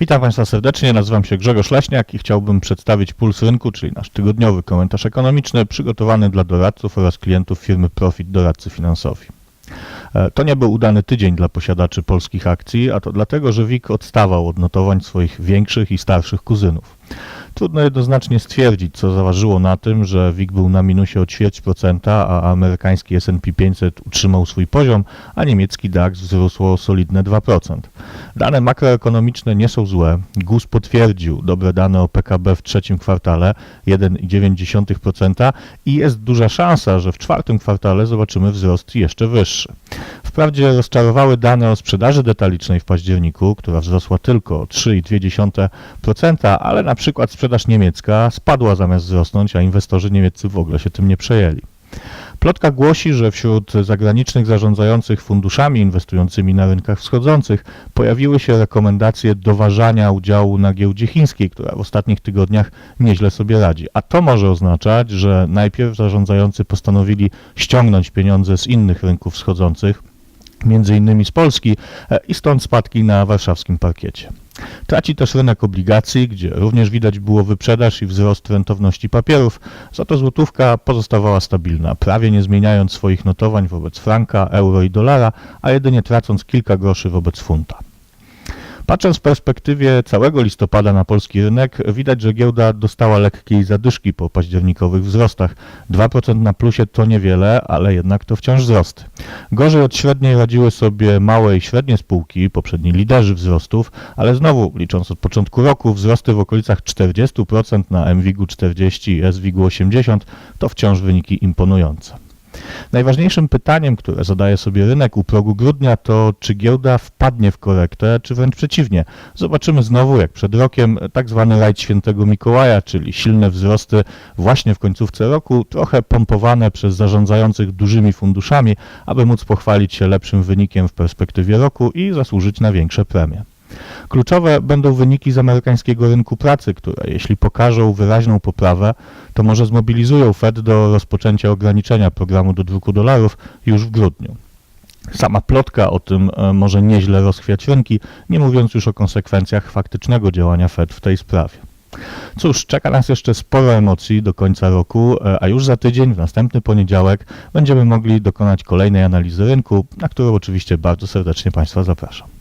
Witam Państwa serdecznie, nazywam się Grzegorz Leśniak i chciałbym przedstawić Puls Rynku, czyli nasz tygodniowy komentarz ekonomiczny przygotowany dla doradców oraz klientów firmy Profit Doradcy Finansowi. E, To nie był udany tydzień dla posiadaczy polskich akcji, a to dlatego, że WIG odstawał od notowań swoich większych i starszych kuzynów. Trudno jednoznacznie stwierdzić, co zaważyło na tym, że WIG był na minusie o ćwierć procenta, a amerykański S&P 500 utrzymał swój poziom, a niemiecki DAX wzrósł o solidne 2%. Dane makroekonomiczne nie są złe. GUS potwierdził dobre dane o PKB w trzecim kwartale 1,9% i jest duża szansa, że w czwartym kwartale zobaczymy wzrost jeszcze wyższy. Wprawdzie rozczarowały dane o sprzedaży detalicznej w październiku, która wzrosła tylko o 3,2%, ale na przykład sprzedaż niemiecka spadła zamiast wzrosnąć, a inwestorzy niemieccy w ogóle się tym nie przejęli. Plotka głosi, że wśród zagranicznych zarządzających funduszami inwestującymi na rynkach wschodzących pojawiły się rekomendacje doważania udziału na giełdzie chińskiej, która w ostatnich tygodniach nieźle sobie radzi. A to może oznaczać, że najpierw zarządzający postanowili ściągnąć pieniądze z innych rynków wschodzących, między innymi z Polski e, i stąd spadki na warszawskim parkiecie. Traci też rynek obligacji, gdzie również widać było wyprzedaż i wzrost rentowności papierów, za to złotówka pozostawała stabilna, prawie nie zmieniając swoich notowań wobec franka, euro i dolara, a jedynie tracąc kilka groszy wobec funta. Patrząc w perspektywie całego listopada na polski rynek, widać, że giełda dostała lekkiej zadyszki po październikowych wzrostach. 2% na plusie to niewiele, ale jednak to wciąż wzrosty. Gorzej od średniej radziły sobie małe i średnie spółki, poprzedni liderzy wzrostów, ale znowu, licząc od początku roku, wzrosty w okolicach 40% na MWIG-u 40 i SWIG-u 80 to wciąż wyniki imponujące. Najważniejszym pytaniem, które zadaje sobie rynek u progu grudnia, to czy giełda wpadnie w korektę, czy wręcz przeciwnie. Zobaczymy znowu, jak przed rokiem, tak zwany rajd świętego Mikołaja, czyli silne wzrosty właśnie w końcówce roku, trochę pompowane przez zarządzających dużymi funduszami, aby móc pochwalić się lepszym wynikiem w perspektywie roku i zasłużyć na większe premie. Kluczowe będą wyniki z amerykańskiego rynku pracy, które jeśli pokażą wyraźną poprawę, to może zmobilizują Fed do rozpoczęcia ograniczenia programu do druku dolarów już w grudniu. Sama plotka o tym e, może nieźle rozchwiać rynki, nie mówiąc już o konsekwencjach faktycznego działania Fed w tej sprawie. Cóż, czeka nas jeszcze sporo emocji do końca roku, e, a już za tydzień, w następny poniedziałek, będziemy mogli dokonać kolejnej analizy rynku, na którą oczywiście bardzo serdecznie Państwa zapraszam.